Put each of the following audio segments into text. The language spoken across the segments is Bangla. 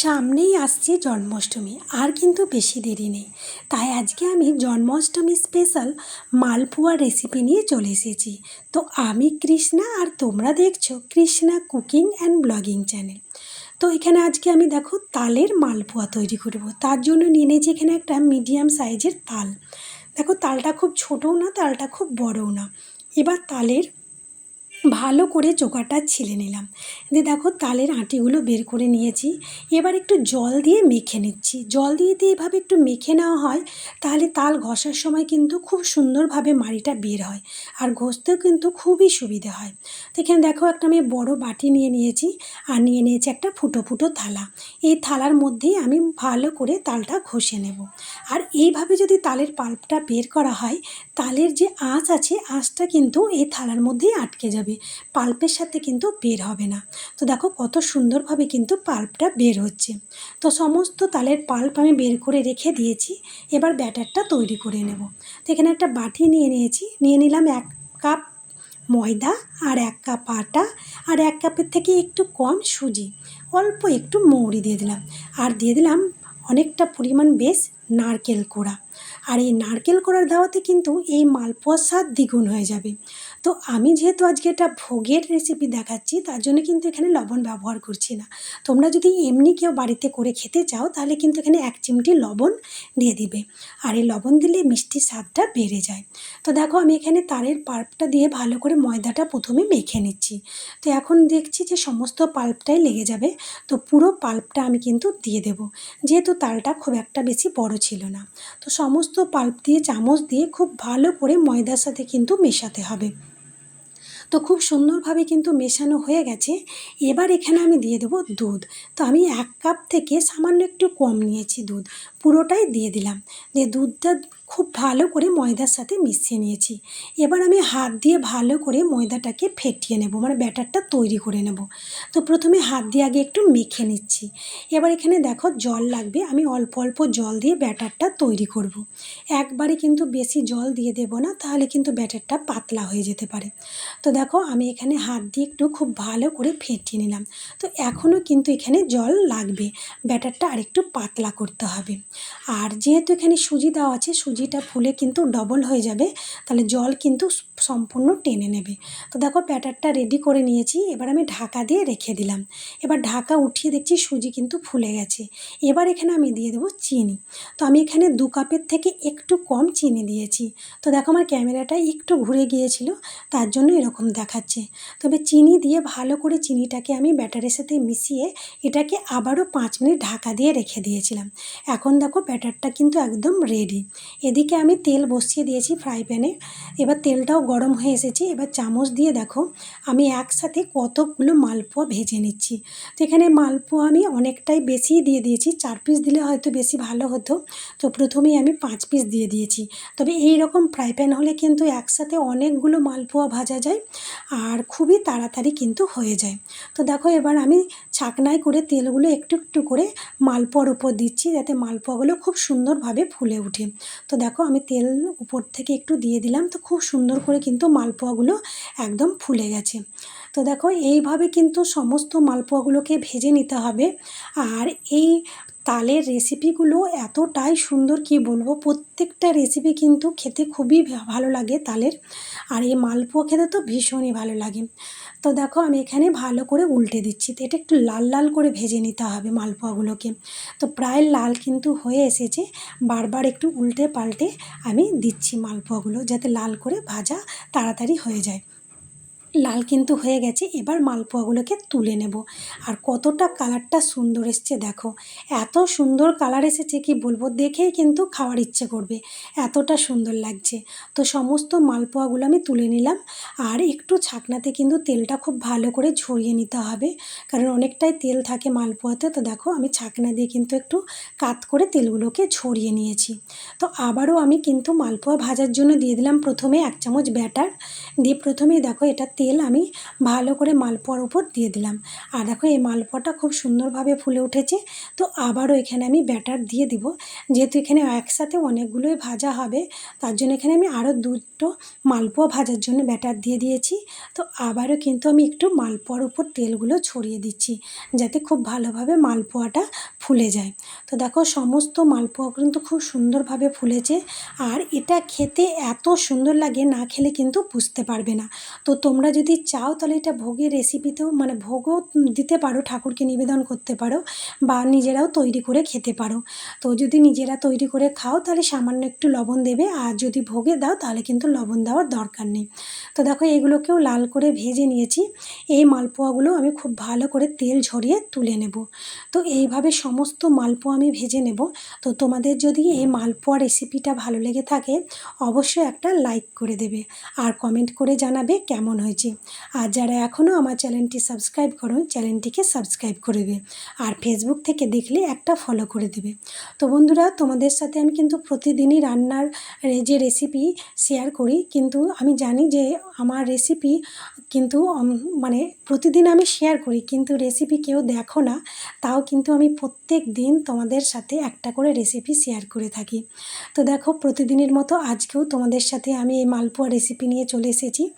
সামনেই আসছে জন্মাষ্টমী, আর কিন্তু বেশি দেরি নেই। তাই আজকে আমি জন্মাষ্টমী স্পেশাল মালপোয়া রেসিপি নিয়ে চলে এসেছি। তো আমি কৃষ্ণা আর তোমরা দেখছ Krishna cooking and blogging channel তো এখানে আজকে আমি দেখো তালের মালপোয়া তৈরি করব। তার জন্য নিয়ে নিয়েছি এখানে একটা মিডিয়াম সাইজের তাল। দেখো তালটা খুব ছোটও না, তালটা খুব বড়ও না। এবার তালের ভালো করে চোকাটা ছিলে নিলাম। দিয়ে দেখো তালের আঁটিগুলো বের করে নিয়েছি। এবার একটু জল দিয়ে মেখে নিচ্ছি। জল দিয়ে দিয়ে এভাবে একটু মেখে নেওয়া হয়, তাহলে তাল ঘষার সময় কিন্তু খুব সুন্দরভাবে মাড়িটা বের হয় আর ঘষতেও কিন্তু খুবই সুবিধে হয়। তো এখানে দেখো একটা আমি বড় বাটি নিয়ে নিয়েছি আর নিয়ে নিয়েছি একটা ফুটো ফুটো থালা। এই থালার মধ্যেই আমি ভালো করে তালটা ঘষে নেব। আর এইভাবে যদি তালের পাল্পটা বের করা হয়, তালের যে আঁচ আছে, আঁচটা কিন্তু এই থালার মধ্যেই আটকে যাবে। পাল্পের সাথে কিন্তু বের হবে না। তো দেখো কত সুন্দরভাবে কিন্তু পাল্পটা বের হচ্ছে। তো সমস্ত তালের পাল্প আমি বের করে রেখে দিয়েছি, এবার ব্যাটারটা তৈরি করে নেব। তো এখানে একটা বাটি নিয়ে নিয়েছি, নিয়ে নিলাম এক কাপ ময়দা আর এক কাপ আটা আর এক কাপের থেকে একটু কম সুজি। অল্প একটু মৌরি দিয়ে দিলাম আর দিয়ে দিলাম অনেকটা পরিমাণ বেশ নারকেল কোড়া। আর এই নারকেল কোড়ার দেওয়াতে কিন্তু এই মালপোয়ার স্বাদ দ্বিগুণ হয়ে যাবে। তো আমি যেহেতু আজকে এটা ভোগের রেসিপি দেখাচ্ছি, তার জন্য কিন্তু এখানে লবণ ব্যবহার করছি না। তোমরা যদি এমনি কেউ বাড়িতে করে খেতে চাও, তাহলে কিন্তু এখানে এক চিমটি লবণ দিয়ে দিবে। আর এই লবণ দিলে মিষ্টির স্বাদটা বেড়ে যায়। তো দেখো, আমি এখানে তারের পাল্পটা দিয়ে ভালো করে ময়দাটা প্রথমে মেখে নিচ্ছি। তো এখন দেখছি যে সমস্ত পাল্পটাই লেগে যাবে। তো পুরো পাল্পটা আমি কিন্তু দিয়ে দেব। যেহেতু তালটা খুব একটা বেশি বড় ছিল না। তো সমস্ত পাল্প দিয়ে, চামচ দিয়ে খুব ভালো করে ময়দার সাথে কিন্তু মেশাতে হবে। তো খুব সুন্দরভাবে কিন্তু মেশানো হয়ে গেছে। এবার এখানে আমি দিয়ে দেবো দুধ। তো আমি এক কাপ থেকে সামান্য একটু কম নিয়েছি দুধ। পুরোটাই দিয়ে দিলাম। দিয়ে দুধটা খুব ভালো করে ময়দার সাথে মিশিয়ে নিয়েছি। এবার আমি হাত দিয়ে ভালো করে ময়দাটাকে ফেটিয়ে নেব মানে ব্যাটারটা তৈরি করে নেব। তো প্রথমে হাত দিয়ে আগে একটু মেখে নিচ্ছি। এবার এখানে দেখো জল লাগবে, আমি অল্প অল্প জল দিয়ে ব্যাটারটা তৈরি করব। একবারে কিন্তু বেশি জল দিয়ে দেব না, তাহলে কিন্তু ব্যাটারটা পাতলা হয়ে যেতে পারে। তো দেখো আমি এখানে হাত দিয়ে একটু খুব ভালো করে ফেটিয়ে নিলাম। তো এখনও কিন্তু এখানে জল লাগবে, ব্যাটারটা আরেকটু পাতলা করতে হবে। আর যেহেতু এখানে সুজি দেওয়া আছে সুজিটা ফুলে কিন্তু ডবল হয়ে যাবে, তাহলে জল কিন্তু সম্পূর্ণ টেনে নেবে। তো দেখো ব্যাটারটা রেডি করে নিয়েছি, এবার আমি ঢাকা দিয়ে রেখে দিলাম। এবার ঢাকা উঠিয়ে দেখছি সুজি কিন্তু ফুলে গেছে। এবার এখানে আমি দিয়ে দেবো চিনি। তো আমি এখানে দু কাপের থেকে একটু কম চিনি দিয়েছি। তো দেখো আমার ক্যামেরাটা একটু ঘুরে গিয়েছিল, তার জন্য এরকম দেখাচ্ছে। তবে চিনি দিয়ে ভালো করে চিনিটাকে আমি ব্যাটারের সাথে মিশিয়ে এটাকে আবারও পাঁচ মিনিট ঢাকা দিয়ে রেখে দিয়েছিলাম। এখন দেখো ব্যাটারটা কিন্তু একদম রেডি এদিকে আমি তেল বসিয়ে দিয়েছি ফ্রাই প্যানে এবার তেলটাও গরম হয়ে এসেছে। এবার চামচ দিয়ে দেখো, আমি একসাথে কতগুলো মালপোয়া ভেজে নিচ্ছি। তো এখানে মালপোয়া আমি অনেকটাই বেশি দিয়ে দিয়েছি, চার পিস দিলে হয়তো বেশি ভালো হতো। তো প্রথমেই আমি পাঁচ পিস দিয়ে দিয়েছি। তবে এই রকম ফ্রাই প্যান হলে কিন্তু একসাথে অনেকগুলো মালপোয়া ভাজা যায় আর খুবই তাড়াতাড়ি কিন্তু হয়ে যায়। তো দেখো, এবার আমি ছাকনায় করে তেলগুলো একটু একটু করে মালপোয়ার উপর দিচ্ছি, যাতে মালপোয়াগুলো খুব সুন্দরভাবে ফুলে ওঠে। তো দেখো আমি তেল উপর থেকে একটু দিয়ে দিলাম, তো খুব সুন্দর করে কিন্তু মালপোয়াগুলো একদম ফুলে গেছে। তো দেখো এইভাবে কিন্তু সমস্ত মালপোয়াগুলোকে ভেজে নিতে হবে। আর এই তালের রেসিপিগুলো এতটাই সুন্দর কি বলব, প্রত্যেকটা রেসিপি কিন্তু খেতে খুবই ভালো লাগে তালের। আর এই মালপোয়া খেতে তো ভীষণই ভালো লাগে। তো দেখো আমি এখানে ভালো করে উল্টে দিচ্ছি। তো এটা একটু লাল লাল করে ভেজে নিতে হবে মালপোয়াগুলোকে। তো প্রায় লাল কিন্তু হয়ে এসেছে। বারবার একটু উল্টে পাল্টে আমি দিচ্ছি মালপোয়াগুলো যাতে লাল করে ভাজা তাড়াতাড়ি হয়ে যায়। লাল কিন্তু হয়ে গেছে, এবার মালপোয়াগুলোকে তুলে নেব। আর কতটা কালারটা সুন্দর এসছে দেখো। এত সুন্দর কালার এসেছে কি বলব, দেখেই কিন্তু খাওয়ার ইচ্ছে করবে। এতটা সুন্দর লাগছে। তো সমস্ত মালপোয়াগুলো আমি তুলে নিলাম। আর একটু ছাকনাতে কিন্তু তেলটা খুব ভালো করে ঝরিয়ে নিতে হবে। কারণ অনেকটাই তেল থাকে মালপোয়াতে। তো দেখো, আমি ছাকনা দিয়ে কিন্তু একটু কাত করে তেলগুলোকে ঝরিয়ে নিয়েছি। তো আবারও আমি কিন্তু মালপোয়া ভাজার জন্য দিয়ে দিলাম প্রথমে এক চামচ ব্যাটার। দিয়ে প্রথমেই দেখো, এটা তেল আমি ভালো করে মালপোয়ার উপর দিয়ে দিলাম। আর দেখো, এই মালপোয়াটা খুব সুন্দরভাবে ফুলে উঠেছে। তো আবারও এখানে আমি ব্যাটার দিয়ে দিব। যেহেতু এখানে একসাথে অনেকগুলোই ভাজা হবে, তার জন্য এখানে আমি আরও দুটো মালপোয়া ভাজার জন্য ব্যাটার দিয়ে দিয়েছি। তো আবারও কিন্তু আমি একটু মালপোয়ার উপর তেলগুলো ছড়িয়ে দিচ্ছি, যাতে খুব ভালোভাবে মালপোয়াটা ফুলে যায়। তো দেখো সমস্ত মালপোয়া কিন্তু খুব সুন্দরভাবে ফুলেছে আর এটা খেতে এত সুন্দর লাগে না খেলে কিন্তু বুঝতে পারবে না। তো তোমরা যদি চাও তাহলে এটা ভোগের রেসিপিতেও মানে ভোগও দিতে পারো, ঠাকুরকে নিবেদন করতে পারো বা নিজেরাও তৈরি করে খেতে পারো। তো যদি নিজেরা তৈরি করে খাও তাহলে সামান্য একটু লবণ দেবে আর যদি ভোগে দাও তাহলে কিন্তু লবণ দেওয়ার দরকার নেই। তো দেখো এগুলোকেও লাল করে ভেজে নিয়েছি। এই মালপোয়াগুলো আমি খুব ভালো করে তেল ঝরিয়ে তুলে নেব। তো এইভাবে সমস্ত মালপোয়া আমি ভেজে নেব। তো তোমাদের যদি এই মালপোয়া রেসিপিটা ভালো লেগে থাকে, অবশ্যই একটা লাইক করে দেবে আর কমেন্ট করে জানাবে কেমন হয়েছে। আর যারা এখনও আমার চ্যানেলটি সাবস্ক্রাইব করো, চ্যানেলটিকে সাবস্ক্রাইব করে দেবে আর ফেসবুক থেকে দেখলে একটা ফলো করে দেবে। তো বন্ধুরা, তোমাদের সাথে আমি কিন্তু প্রতিদিনই রান্নার যে রেসিপি শেয়ার করি, কিন্তু আমি জানি যে আমার রেসিপি কিন্তু মানে প্রতিদিন আমি শেয়ার করি, কিন্তু রেসিপি কেউ দেখো না, তাও কিন্তু আমি প্রত্যেক দিন তোমাদের সাথে একটা করে রেসিপি শেয়ার করে থাকি। তো দেখো, প্রতিদিনের মতো আজকেও তোমাদের সাথে আমি এই মালপোয়া রেসিপি নিয়ে চলে এসেছি।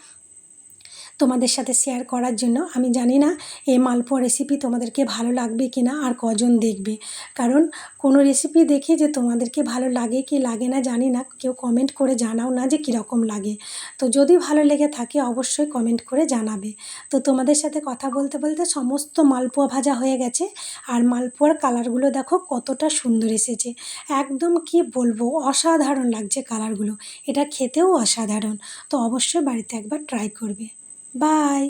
তোমাদের সাথে শেয়ার করার জন্য। আমি জানি না এই মালপোয়া রেসিপি তোমাদেরকে ভালো লাগবে কি না আর কজন দেখবে। কারণ কোনো রেসিপি দেখে যে তোমাদেরকে ভালো লাগে কি লাগে না জানি না। কেউ কমেন্ট করে জানাও না যে কীরকম লাগে। তো যদি ভালো লেগে থাকে অবশ্যই কমেন্ট করে জানাবে। তো তোমাদের সাথে কথা বলতে বলতে সমস্ত মালপোয়া ভাজা হয়ে গেছে। আর মালপোয়ার কালারগুলো দেখো কতটা সুন্দর এসেছে। একদম কি বলব, অসাধারণ লাগছে কালারগুলো এটা খেতেও অসাধারণ। তো অবশ্যই বাড়িতে একবার ট্রাই করবে। Bye.